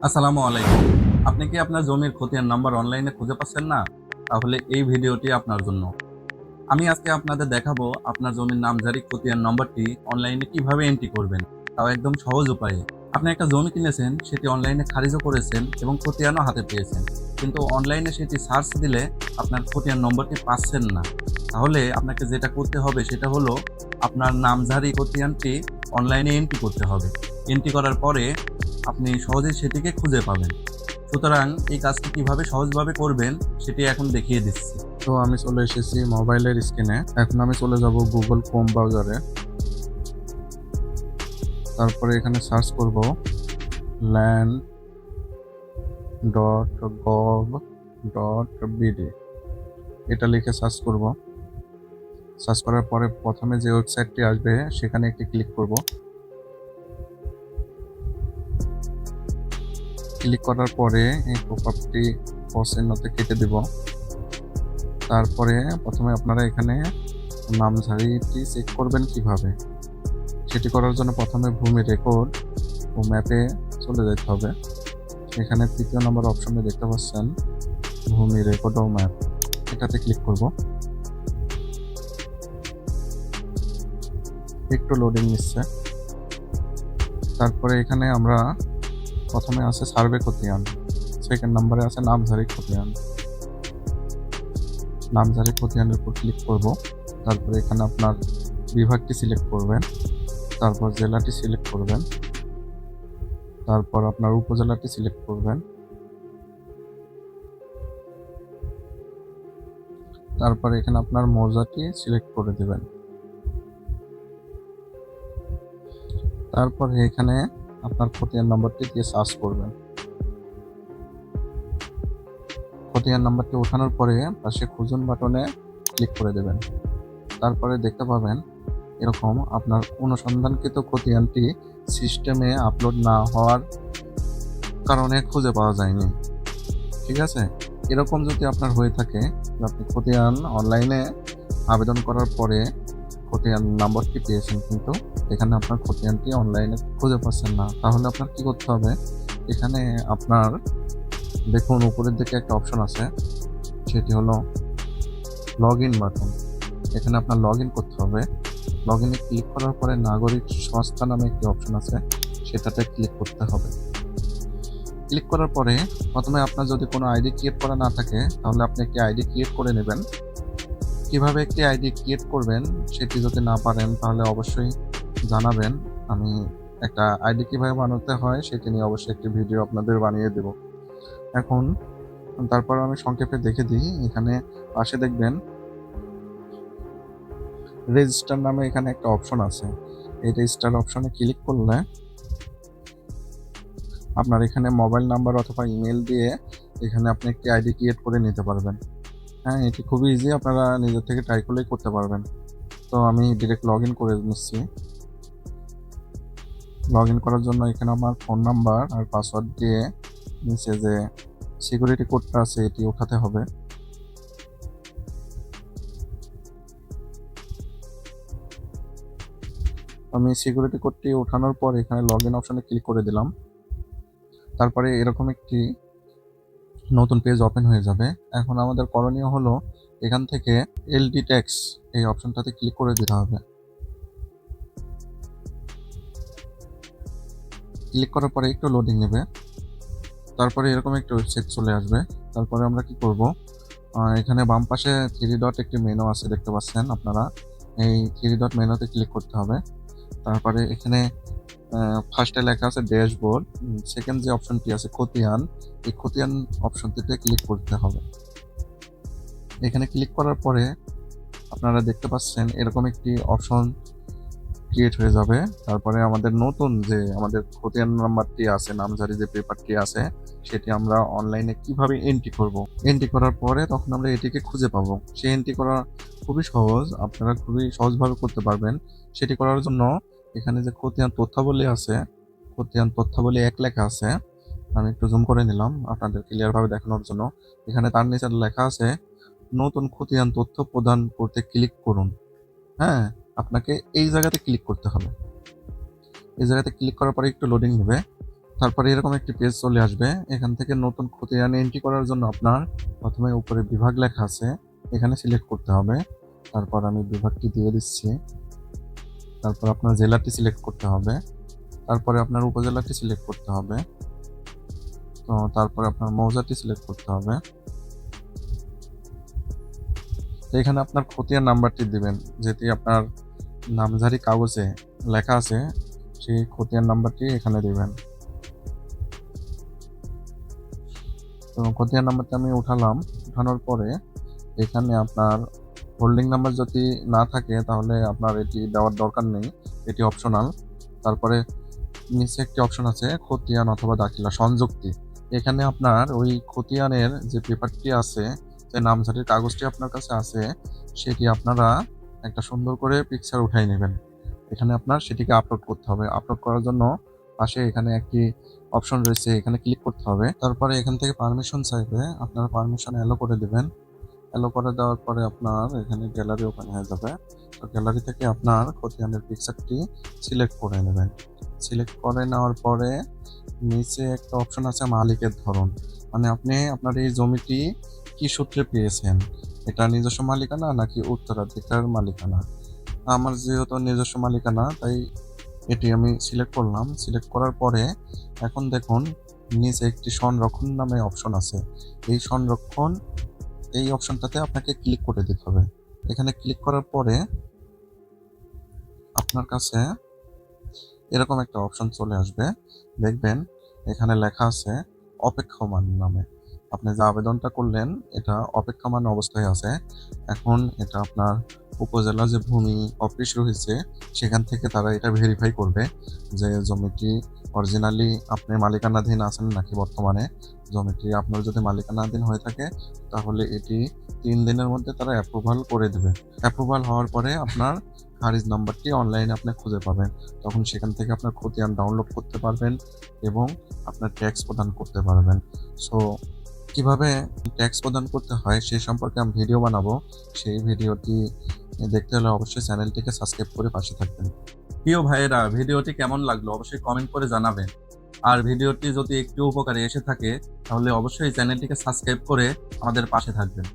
আসসালামু আলাইকুম। আপনি কি আপনার জমির খতিয়ান নাম্বার অনলাইনে খুঁজে পাচ্ছেন না? তাহলে এই ভিডিওটি আপনার জন্য। আমি আজকে আপনাদের দেখাবো আপনার জমির নামজারি খতিয়ান নম্বরটি অনলাইনে কীভাবে এন্ট্রি করবেন। তাও একদম সহজ উপায়ে। আপনি একটা জমি কিনেছেন, সেটি অনলাইনে খারিজও করেছেন এবং খতিয়ানও হাতে পেয়েছেন। কিন্তু অনলাইনে সেটি সার্চ দিলে আপনার খতিয়ান নম্বরটি পাচ্ছেন না। তাহলে আপনাকে যেটা করতে হবে, সেটা হলো আপনার নামজারি খতিয়ানটি অনলাইনে এন্ট্রি করতে হবে। এন্ট্রি করার পরে আপনি সহজেই সেটিকে খুঁজে পাবেন। সুতরাং এই কাজটি কীভাবে সহজভাবে করবেন, সেটি এখন দেখিয়ে দিচ্ছি। তো আমি চলে এসেছি মোবাইলের স্ক্রিনে। এখন আমি চলে যাব গুগল ক্রোম ব্রাউজারে। তারপরে এখানে সার্চ করব land dot gov dot BD. এটা লিখে সার্চ করব। সার্চ করার পরে প্রথমে যে ওয়েবসাইটটি আসবে, সেখানে একটি ক্লিক করব। ক্লিক করার পরে এই পপআপটি পছন্দতে কেটে দেব। তারপরে প্রথমে আপনারা এখানে নামঝাড়িটি চেক করবেন কীভাবে। সেটি করার জন্য প্রথমে ভূমি রেকর্ড ও ম্যাপে চলে যেতে হবে। এখানে তৃতীয় নম্বর অপশনে দেখতে পাচ্ছেন, ভূমি রেকর্ড ও ম্যাপ এটাতে ক্লিক করব। একটু লোডিং নিচ্ছে। তারপরে এখানে আমরা প্রথমে আছে সার্ভে খতিয়ান সেকেন্ড নাম্বারে আছে নামঝারি খতিয়ান। নামজারি খতিয়ানের উপর ক্লিক করব, তারপরে এখানে আপনার বিভাগটি সিলেক্ট করবেন, তারপর জেলাটি সিলেক্ট করবেন, তারপর আপনার উপজেলাটি সিলেক্ট করবেন। তারপর এখানে আপনার মৌজাটি সিলেক্ট করে দেবেন। তারপর এখানে আপনার খতিয়ান নম্বরটি দিয়ে সার্চ করবেন। খতিয়ান নাম্বারটি ওঠানোর পরে পাশে খুঁজুন বাটনে ক্লিক করে দেবেন। তারপরে দেখতে পাবেন এরকম আপনার অনুসন্ধানকৃত খতিয়ানটি সিস্টেমে আপলোড না হওয়ার কারণে খুঁজে পাওয়া যায়নি। ঠিক আছে? এরকম যদি আপনার হয়ে থাকে, আপনি খতিয়ান অনলাইনে আবেদন করার পরে খতিয়ান নাম্বারটি পেয়েছেন কিন্তু? এখানে আপনার খতিয়ানটি অনলাইনে খুঁজে পাচ্ছেন না। তাহলে আপনার কি করতে হবে? এখানে আপনার দেখুন, উপরের দিকে একটা অপশন আছে। সেটি হলো লগ ইন বাটন এখানে আপনার লগ ইন করতে হবে। লগ ইনে ক্লিক করার পরে নাগরিক সংস্থা নামে একটি অপশন আছে। সেটাতে ক্লিক করতে হবে। ক্লিক করার পরে প্রথমে আপনার যদি কোনো আইডি ক্রিয়েট করা না থাকে, তাহলে আপনি একটি আইডি ক্রিয়েট করে নেবেন। কীভাবে একটি আইডি ক্রিয়েট করবেন সেটি যদি না পারেন, তাহলে অবশ্যই জানাবেন। আমি একটা আইডি কীভাবে বানাতে হয় সেটি নিয়ে অবশ্যই একটি ভিডিও আপনাদের বানিয়ে দেবো। এখন তারপর আমি সংক্ষেপে দেখে দিই। এখানে পাশে দেখবেন রেজিস্টার নামে এখানে একটা অপশন আছে। এই রেজিস্টার অপশনে ক্লিক করলে আপনার এখানে মোবাইল নাম্বার অথবা ইমেল দিয়ে এখানে আপনি একটি আইডি ক্রিয়েট করে নিতে পারবেন। হ্যাঁ এটি খুবই ইজি আপনারা নিজের থেকে ট্রাই করলেই করতে পারবেন। তো আমি ডিরেক্ট লগ ইন করে নিচ্ছি। লগ ইন করার জন্য এখানে আমার ফোন নাম্বার আর পাসওয়ার্ড দিয়ে নিচে যে সিকিউরিটি কোডটা আছে, এটি ওঠাতে হবে। আমি সিকিউরিটি কোডটি ওঠানোর পর এখানে লগ ইন অপশনে ক্লিক করে দিলাম। তারপরে এরকম একটি নতুন পেজ ওপেন হয়ে যাবে। এখন আমাদের করণীয় হলো এখান থেকে এলডি ট্যাক্স এই অপশনটাতে ক্লিক করে দিতে হবে। ক্লিক করার পরে একটু লোডিং নেবে। তারপরে এরকম একটা ওয়েবসাইট চলে আসবে। তারপরে আমরা কি করব? এখানে বাম পাশে থ্রি ডট একটি মেনু আছে দেখতে পাচ্ছেন আপনারা। এই থ্রি ডট মেনুতে ক্লিক করতে হবে। তারপরে এখানে ফার্স্টে লেখা আছে ড্যাশবোর্ড সেকেন্ড যে অপশনটি আছে খতিয়ান, এই খতিয়ান অপশনটিতে ক্লিক করতে হবে। এখানে ক্লিক করার পরে আপনারা দেখতে পাচ্ছেন এরকম একটি অপশন ক্রিয়েট হয়ে যাবে। তারপরে আমাদের নতুন যে আমাদের খতিয়ান নাম্বারটি আছে, নামজারি যে পেপারটি আছে, সেটি আমরা অনলাইনে কীভাবে এন্ট্রি করব? এন্ট্রি করার পরে তখন আমরা এটিকে খুঁজে পাবো। সেই এন্ট্রি করা খুবই সহজ, আপনারা খুবই সহজভাবে করতে পারবেন। সেটি করার জন্য এখানে যে খতিয়ান তথ্যাবলী আছে, খতিয়ান তথ্যাবলী এক লেখা আছে, আমি একটু জুম করে নিলাম আপনাদের ক্লিয়ার ভাবে দেখানোর জন্য। এখানে তার নিচে লেখা আছে, নতুন খতিয়ান তথ্য প্রদান করতে ক্লিক করুন। হ্যাঁ আপনাকে এই জায়গাতে ক্লিক করতে হবে। এই জায়গাতে ক্লিক করার পরে একটু লোডিং নেবে। তারপরে এরকম একটি পেজ চলে আসবে। এখান থেকে নতুন খতিয়ান এন্ট্রি করার জন্য আপনার প্রথমে উপরে বিভাগ লেখা আছে, এখানে সিলেক্ট করতে হবে। তারপর আমি বিভাগটি দিয়ে দিচ্ছি। তারপর আপনার জেলাটি সিলেক্ট করতে হবে। তারপরে আপনার উপজেলাটি সিলেক্ট করতে হবে। তো তারপরে আপনার মৌজাটি সিলেক্ট করতে হবে। এখানে আপনার খতিয়ান নাম্বারটি দিবেন, যেটি আপনার নামজারি কাগজে লেখা আছে, সেই খতিয়ান নাম্বারটি এখানে দিবেন। তো খতিয়ান নাম্বারটা আমি উঠালাম, উঠানোর পরে এখানে আপনার হোল্ডিং নাম্বার যদি না থাকে, তাহলে আপনার এটি দেওয়ার দরকার নেই। এটি অপশনাল তারপরে নিচে একটি অপশন আছে, খতিয়ান অথবা দাখিলা, সংযুক্তি। এখানে আপনার ওই খতিয়ানের যে পেপারটি আছে, যে নামজারির কাগজটি আপনার কাছে আছে, সেটি আপনারা একটা সুন্দর করে পিকচার উঠাই নেবেন। এখানে আপনার সেটিকে আপলোড করতে হবে। আপলোড করার জন্য পাশে এখানে একটি অপশন রয়েছে, এখানে ক্লিক করতে হবে। তারপরে এখান থেকে পারমিশন চাইবে, আপনারা পারমিশন অ্যালো করে দিবেন। অ্যালো করে দেওয়ার পরে আপনার এখানে গ্যালারি ওপেন হয়ে যাবে। তো গ্যালারি থেকে আপনার খতিয়ানের পিকচারটি সিলেক্ট করে নেবেন। সিলেক্ট করে নেওয়ার পরে নিচে একটা অপশন আছে মালিকের ধরন। মানে আপনি আপনার এই জমিটি কি সূত্রে পেয়েছেন? এটা নিজস্ব মালিকানা নাকি উত্তরাধিকার মালিকানা? আমার যেহেতু নিজস্ব মালিকানা, তাই এটি আমি সিলেক্ট করলাম। সিলেক্ট করার পরে এখন দেখুন, নিচে একটি সংরক্ষণ নামে অপশন আছে। এই সংরক্ষণ এই অপশনটাতে আপনাকে ক্লিক করে দিতে হবে। এখানে ক্লিক করার পরে আপনার কাছে এরকম একটা অপশন চলে আসবে। দেখবেন এখানে লেখা আছে অপেক্ষমান নামে। আপনি যে আবেদনটা করলেন, এটা অপেক্ষমান অবস্থায় আছে। এখন এটা আপনার উপজেলা যে ভূমি অফিস রয়েছে, সেখান থেকে তারা এটা ভেরিফাই করবে যে জমিটি অরিজিনালি আপনি মালিকানাধীন আছেন নাকি বর্তমানে। জমিটি আপনার যদি মালিকানাধীন হয়ে থাকে, তাহলে এটি তিন দিনের মধ্যে তারা অ্যাপ্রুভাল করে দেবে। অ্যাপ্রুভাল হওয়ার পরে আপনার খারিজ নাম্বারটি অনলাইনে আপনি খুঁজে পাবেন। তখন সেখান থেকে আপনার খতিয়ান ডাউনলোড করতে পারবেন এবং আপনার ট্যাক্স প্রদান করতে পারবেন। সো কীভাবে ট্যাক্স প্রদান করতে হয় সেই সম্পর্কে আমি ভিডিও বানাবো। সেই ভিডিওটি দেখতে হলে অবশ্যই চ্যানেলটিকে সাবস্ক্রাইব করে পাশে থাকবেন। প্রিয় ভাইয়েরা ভিডিওটি কেমন লাগল অবশ্যই কমেন্ট করে জানাবেন। আর ভিডিওটি যদি একটু উপকারে এসে থাকে, তাহলে অবশ্যই চ্যানেলটিকে সাবস্ক্রাইব করে আমাদের পাশে থাকবেন।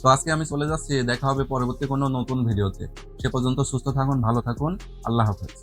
তো আজকে আমি চলে যাচ্ছি, দেখা হবে পরবর্তী কোনো নতুন ভিডিওতে সে পর্যন্ত সুস্থ থাকুন, ভালো থাকুন, আল্লাহ হাফেজ।